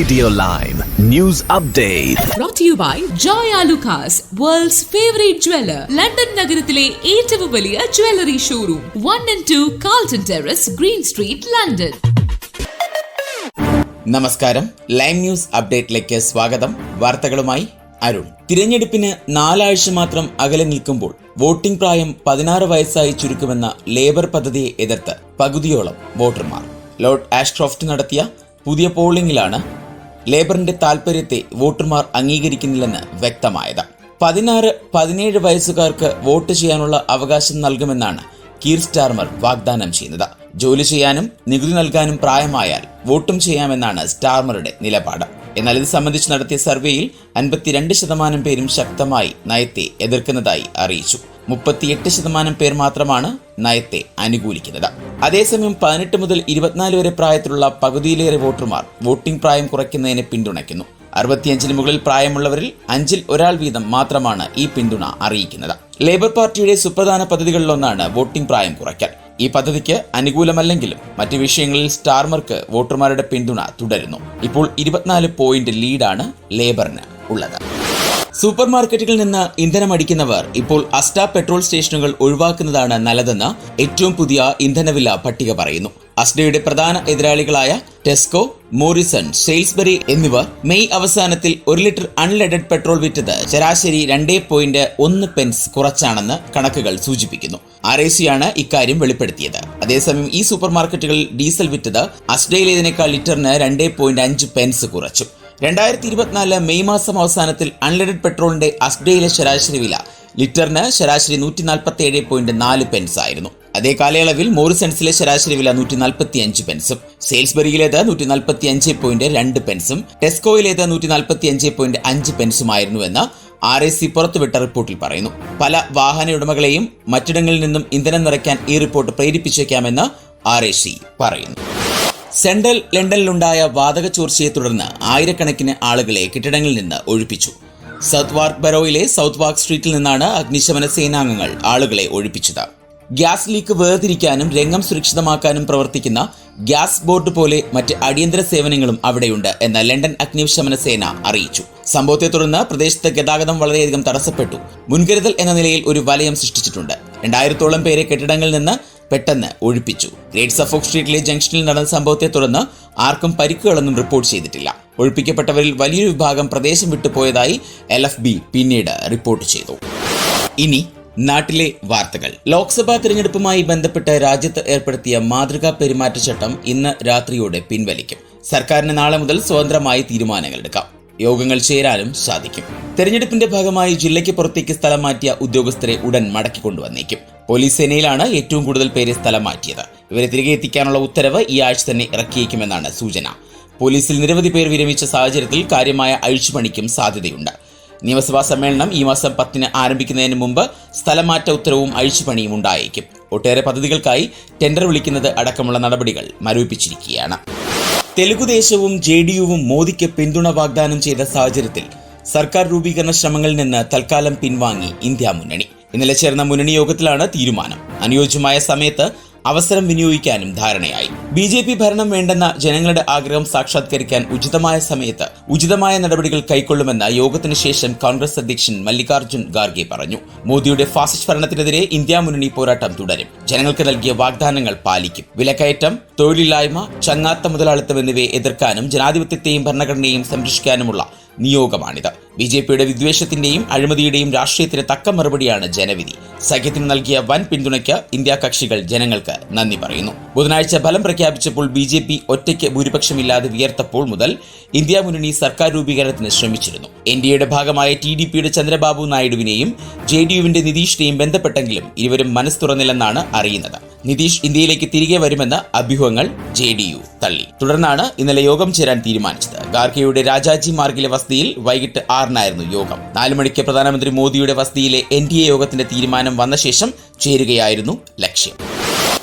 Radio live news update brought to you by Joy world's world's favorite jeweler. London നഗരത്തിലെ ഏറ്റവും വലിയ jewellery showroom one and two Carlton terrace green street London നമസ്കാരം. Lime news അപ്ഡേറ്റിലേക്ക് സ്വാഗതം. വാർത്തകളുമായി അരുൺ. തിരഞ്ഞെടുപ്പിന് നാലാഴ്ച മാത്രം അകലെ നിൽക്കുമ്പോൾ വോട്ടിംഗ് പ്രായം പതിനാറ് വയസ്സായി ചുരുക്കുമെന്ന ലേബർ പദ്ധതിയെ എതിർത്ത് പകുതിയോളം വോട്ടർമാർ. ലോർഡ് ആഷ്ക്രോഫ്റ്റ് നടത്തിയ പുതിയ പോളിംഗിലാണ് ലേബറിന്റെ താൽപര്യത്തെ വോട്ടർമാർ അംഗീകരിക്കുന്നില്ലെന്ന് വ്യക്തമായത്. പതിനാറ് പതിനേഴ് വയസ്സുകാർക്ക് വോട്ട് ചെയ്യാനുള്ള അവകാശം നൽകുമെന്നാണ് കീർ സ്റ്റാർമർ വാഗ്ദാനം ചെയ്യുന്നത്. ജോലി ചെയ്യാനും നികുതി നൽകാനും പ്രായമായാൽ വോട്ടും ചെയ്യാമെന്നാണ് സ്റ്റാർമറുടെ നിലപാട്. എന്നാൽ ഇത് സംബന്ധിച്ച് നടത്തിയ സർവേയിൽ അൻപത്തിരണ്ട് ശതമാനം പേരും ശക്തമായി നയത്തെ എതിർക്കുന്നതായി അറിയിച്ചു. മുപ്പത്തിയെട്ട് ശതമാനം പേർ മാത്രമാണ് നയത്തെ അനുകൂലിക്കുന്നത്. അതേസമയം പതിനെട്ട് മുതൽ ഇരുപത്തിനാല് വരെ പ്രായത്തിലുള്ള പകുതിയിലേറെ വോട്ടർമാർ വോട്ടിംഗ് പ്രായം കുറയ്ക്കുന്നതിനെ പിന്തുണയ്ക്കുന്നു. അറുപത്തിയഞ്ചിന് മുകളിൽ പ്രായമുള്ളവരിൽ അഞ്ചിൽ ഒരാൾ വീതം മാത്രമാണ് ഈ പിന്തുണ അറിയിക്കുന്നത്. ലേബർ പാർട്ടിയുടെ സുപ്രധാന പദ്ധതികളിലൊന്നാണ് വോട്ടിംഗ് പ്രായം കുറയ്ക്കൽ. ഈ പദ്ധതിക്ക് അനുകൂലമല്ലെങ്കിലും മറ്റ് വിഷയങ്ങളിൽ സ്റ്റാർമർക്ക് വോട്ടർമാരുടെ പിന്തുണ തുടരുന്നു. ഇപ്പോൾ ഇരുപത്തിനാല് പോയിന്റ് ലീഡാണ് ലേബറിന് ഉള്ളത്. സൂപ്പർ മാർക്കറ്റുകളിൽ നിന്ന് ഇന്ധനം അടിക്കുന്നവർ ഇപ്പോൾ അസ്റ്റ പെട്രോൾ സ്റ്റേഷനുകൾ ഒഴിവാക്കുന്നതാണ് നല്ലതെന്ന് ഏറ്റവും പുതിയ ഇന്ധനവില പട്ടിക പറയുന്നു. അസ്റ്റയുടെ പ്രധാന എതിരാളികളായ ടെസ്കോ മോറിസൺ സെയിൽസ്ബറി എന്നിവർ മെയ് അവസാനത്തിൽ ഒരു ലിറ്റർ അൺലെഡഡ് പെട്രോൾ വിറ്റത് ശരാശരി രണ്ടേ പോയിന്റ് ഒന്ന് പെൻസ് കുറച്ചാണെന്ന് കണക്കുകൾ സൂചിപ്പിക്കുന്നു. ആർ ആണ് ഇക്കാര്യം വെളിപ്പെടുത്തിയത്. അതേസമയം ഈ സൂപ്പർ മാർക്കറ്റുകളിൽ ഡീസൽ വിറ്റത് അസ്റ്റയിലേതിനേക്കാൾ ലിറ്ററിന് രണ്ടേ പോയിന്റ് അഞ്ച് പെൻസ് കുറച്ചു. രണ്ടായിരത്തി ഇരുപത്തിനാല് മെയ് മാസം അവസാനത്തിൽ അൺലെഡഡ് പെട്രോളിന്റെ അസ്ഡയിലെ ശരാശരി വില ലിറ്ററിന് ശരാശരി നൂറ്റി നാൽപ്പത്തി ഏഴ് പോയിന്റ് നാല് പെൻസ് ആയിരുന്നു. അതേ കാലയളവിൽ മോറിസൺസിലെ ശരാശരി വില നൂറ്റി നാൽപ്പത്തി അഞ്ച് പെൻസും സെയിൽസ്ബറിയിലേത് നൂറ്റി നാൽപ്പത്തി അഞ്ച് പോയിന്റ് രണ്ട് പെൻസും ടെസ്കോയിലേത് നൂറ്റി നാൽപ്പത്തി അഞ്ച് പോയിന്റ് അഞ്ച് പെൻസുമായിരുന്നുവെന്ന് ആർ എ സി പുറത്തുവിട്ട റിപ്പോർട്ടിൽ പറയുന്നു. പല വാഹന ഉടമകളെയും മറ്റിടങ്ങളിൽ നിന്നും ഇന്ധനം നിറയ്ക്കാൻ ഈ റിപ്പോർട്ട് പ്രേരിപ്പിച്ചേക്കാമെന്ന് ആർ എ സി പറയുന്നു. സെൻട്രൽ ലണ്ടനിലുണ്ടായ വാതക ചോർച്ചയെ തുടർന്ന് ആയിരക്കണക്കിന് ആളുകളെ കെട്ടിടങ്ങളിൽ നിന്ന് ഒഴിപ്പിച്ചു. സൗത്ത് വാർക്ക് ബറോയിലെ സൗത്ത് വാർക്ക് സ്ട്രീറ്റിൽ നിന്നാണ് അഗ്നിശമന സേനാംഗങ്ങൾ ആളുകളെ ഒഴിപ്പിച്ചത്. ഗ്യാസ് ലീക്ക് വേർതിരിക്കാനും രംഗം സുരക്ഷിതമാക്കാനും പ്രവർത്തിക്കുന്ന ഗ്യാസ് ബോർഡ് പോലെ മറ്റ് അടിയന്തര സേവനങ്ങളും അവിടെയുണ്ട് എന്ന് ലണ്ടൻ അഗ്നിശമന സേന അറിയിച്ചു. സംഭവത്തെ തുടർന്ന് പ്രദേശത്ത് ഗതാഗതം വളരെയധികം തടസ്സപ്പെട്ടു. മുൻകരുതൽ എന്ന നിലയിൽ ഒരു വലയം സൃഷ്ടിച്ചിട്ടുണ്ട്. രണ്ടായിരത്തോളം പേരെ കെട്ടിടങ്ങളിൽ നിന്ന് പെട്ടെന്ന് ഒഴിപ്പിച്ചു. ഗ്രേറ്റ് സഫോക് സ്ട്രീറ്റിലെ ജംഗ്ഷനിൽ നടന്ന സംഭവത്തെ തുടർന്ന് ആർക്കും പരിക്കുകളൊന്നും റിപ്പോർട്ട് ചെയ്തിട്ടില്ല. ഒഴിപ്പിക്കപ്പെട്ടവരിൽ വലിയൊരു വിഭാഗം പ്രദേശം വിട്ടുപോയതായി എൽ പിന്നീട് റിപ്പോർട്ട് ചെയ്തു. ഇനി നാട്ടിലെ വാർത്തകൾ. ലോക്സഭാ തിരഞ്ഞെടുപ്പുമായി ബന്ധപ്പെട്ട് രാജ്യത്ത് ഏർപ്പെടുത്തിയ മാതൃകാ പെരുമാറ്റച്ചട്ടം ഇന്ന് രാത്രിയോടെ പിൻവലിക്കും. സർക്കാരിന് നാളെ മുതൽ സ്വതന്ത്രമായി തീരുമാനങ്ങൾ എടുക്കാം യോഗങ്ങൾ ചേരാനും സാധിക്കും. തെരഞ്ഞെടുപ്പിന്റെ ഭാഗമായി ജില്ലയ്ക്ക് പുറത്തേക്ക് സ്ഥലം മാറ്റിയ ഉദ്യോഗസ്ഥരെ ഉടൻ മടക്കിക്കൊണ്ടുവന്നേക്കും പോലീസ് സേനയിലാണ് ഏറ്റവും കൂടുതൽ പേരെ സ്ഥലം മാറ്റിയത്. ഇവരെ തിരികെ എത്തിക്കാനുള്ള ഉത്തരവ് ഈ ആഴ്ച തന്നെ ഇറക്കിയേക്കുമെന്നാണ് സൂചന. പോലീസിൽ നിരവധി പേർ വിരമിച്ച സാഹചര്യത്തിൽ കാര്യമായ അഴിച്ചുപണിക്കും സാധ്യതയുണ്ട്. നിയമസഭാ സമ്മേളനം ഈ മാസം പത്തിന് ആരംഭിക്കുന്നതിന് മുമ്പ് സ്ഥലമാറ്റ ഉത്തരവും അഴിച്ചുപണിയും ഉണ്ടായേക്കും. ഒട്ടേറെ പദ്ധതികൾക്കായി ടെൻഡർ വിളിക്കുന്നത് അടക്കമുള്ള നടപടികൾ മരവിപ്പിച്ചിരിക്കുകയാണ്. തെലുഗുദേശവും ജെ ഡി യുവും മോദിക്ക് പിന്തുണ വാഗ്ദാനം ചെയ്ത സാഹചര്യത്തിൽ സർക്കാർ രൂപീകരണ ശ്രമങ്ങളിൽ നിന്ന് തൽക്കാലം പിൻവാങ്ങി ഇന്ത്യ മുന്നണി. ഇന്നലെ ചേർന്ന മുന്നണി യോഗത്തിലാണ് തീരുമാനം. അനുയോജ്യമായ സമയത്ത് അവസരം വിനിയോഗിക്കാനും ധാരണയായി. ബി ജെ പി ഭരണം വേണ്ടെന്ന ജനങ്ങളുടെ ആഗ്രഹം സാക്ഷാത്കരിക്കാൻ ഉചിതമായ സമയത്ത് ഉചിതമായ നടപടികൾ കൈക്കൊള്ളുമെന്ന് യോഗത്തിന് ശേഷം കോൺഗ്രസ് അധ്യക്ഷൻ മല്ലികാർജുൻ ഖാർഗെ പറഞ്ഞു. മോദിയുടെ ഫാസിസ്റ്റ് ഭരണത്തിനെതിരെ ഇന്ത്യ മുന്നണി പോരാട്ടം തുടരും. ജനങ്ങൾക്ക് നൽകിയ വാഗ്ദാനങ്ങൾ പാലിക്കും. വിലക്കയറ്റം തൊഴിലില്ലായ്മ ചങ്ങാത്ത മുതലാളിത്തം എന്നിവയെ എതിർക്കാനും ജനാധിപത്യത്തെയും ഭരണഘടനയെയും സംരക്ഷിക്കാനുമുള്ള നിയോഗമാണിത്. ബി ജെ പിയുടെ വിദ്വേഷത്തിന്റെയും അഴിമതിയുടെയും രാഷ്ട്രീയത്തിന് തക്ക മറുപടിയാണ് ജനവിധി. സഖ്യത്തിന് നൽകിയ വൻ പിന്തുണയ്ക്ക് ഇന്ത്യ കക്ഷികൾ ജനങ്ങൾക്ക് നന്ദി പറയുന്നു. ബുധനാഴ്ച ഫലം പ്രഖ്യാപിച്ചപ്പോൾ ബി ജെ പി ഒറ്റയ്ക്ക് ഭൂരിപക്ഷമില്ലാതെ വിയർത്തപ്പോൾ മുതൽ ഇന്ത്യ മുന്നണി സർക്കാർ രൂപീകരണത്തിന് ശ്രമിച്ചിരുന്നു. എൻ ഡി എയുടെ ഭാഗമായ ടി ഡി പിയുടെ ചന്ദ്രബാബു നായിഡുവിനെയും ജെ ഡി യുവിന്റെ നിതീഷിനെയും ബന്ധപ്പെട്ടെങ്കിലും ഇരുവരും മനസ്സ് തുറന്നില്ലെന്നാണ് അറിയുന്നത്. നിതീഷ് ഇന്ത്യയിലേക്ക് തിരികെ വരുമെന്ന അഭ്യൂഹങ്ങൾ ജെ ഡി യു തള്ളി. തുടർന്നാണ് ഇന്നലെ യോഗം ചേരാൻ തീരുമാനിച്ചത്. ഗാർഖയുടെ രാജാജി മാർഗിലെ വസതിയിൽ വൈകിട്ട് ആറിനായിരുന്നു യോഗം. നാലു മണിക്ക് പ്രധാനമന്ത്രി മോദിയുടെ വസതിയിലെ എൻ ഡി എ യോഗത്തിന്റെ തീരുമാനം വന്ന ശേഷം ചേരുകയായിരുന്നു ലക്ഷ്യം.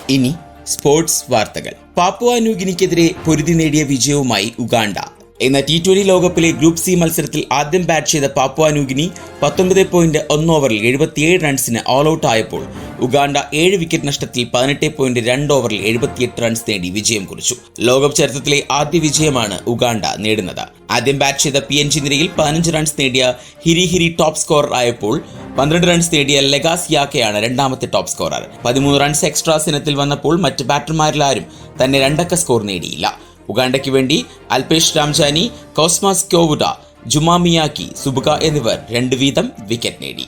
ഇനി സ്പോർട്സ് വാർത്തകൾ. പാപ്പുവ ന്യൂഗിനിക്കെതിരെ പൊരുതി നേടിയ വിജയവുമായി ഉഗാണ്ട. ഇന്ന് ടി ട്വന്റി ലോകകപ്പിലെ ഗ്രൂപ്പ് സി മത്സരത്തിൽ ആദ്യം ബാറ്റ് ചെയ്ത പാപ്പുവ ന്യൂഗിനി പത്തൊൻപത് പോയിന്റ് ഒന്ന് ഓവറിൽ എഴുപത്തിയേഴ് റൺസിന് ഓൾ ഔട്ട് ആയപ്പോൾ ഉഗാണ്ട ഏഴ് വിക്കറ്റ് നഷ്ടത്തിൽ പതിനെട്ട് പോയിന്റ് രണ്ട് ഓവറിൽ എഴുപത്തിയെട്ട് റൺസ് നേടി വിജയം കുറിച്ചു. ലോകകപ്പ് ചരിത്രത്തിലെ ആദ്യ വിജയമാണ് ഉഗാണ്ട നേടുന്നത്. ആദ്യം ബാറ്റ് ചെയ്ത പി എൻ ജി നിരയിൽ പതിനഞ്ച് റൺസ് നേടിയ ഹിരി ഹിരി ടോപ്പ് സ്കോറർ ആയപ്പോൾ പന്ത്രണ്ട് റൺസ് നേടിയ ലെഗാസ് യാക്കയാണ് രണ്ടാമത്തെ ടോപ്പ് സ്കോറർ പതിമൂന്ന് റൺസ് എക്സ്ട്രാ ഇനത്തിൽ വന്നപ്പോൾ മറ്റ് ബാറ്റർമാരിലാരും തന്നെ രണ്ടക്ക സ്കോർ നേടിയില്ല. ഉഗാണ്ടയ്ക്ക് വേണ്ടി അൽപേഷ് രാംജാനി കോസ്മാസ് ക്യോവുഡ ജുമാമിയാക്കി സുബുക എന്നിവർ രണ്ട് വീതം വിക്കറ്റ് നേടി.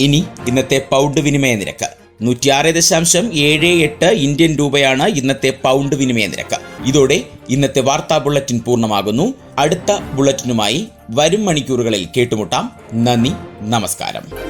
ഇനി ഇന്നത്തെ പൗണ്ട് വിനിമയ നിരക്ക്. നൂറ്റിയാറ് ദശാംശം ഏഴ് എട്ട് ഇന്ത്യൻ രൂപയാണ് ഇന്നത്തെ പൗണ്ട് വിനിമയ നിരക്ക്. ഇതോടെ ഇന്നത്തെ വാർത്താ ബുള്ളറ്റിൻ പൂർണമാകുന്നു. അടുത്ത ബുള്ളറ്റിനുമായി വരും മണിക്കൂറുകളിൽ കേട്ടുമുട്ടാം. നന്ദി നമസ്കാരം.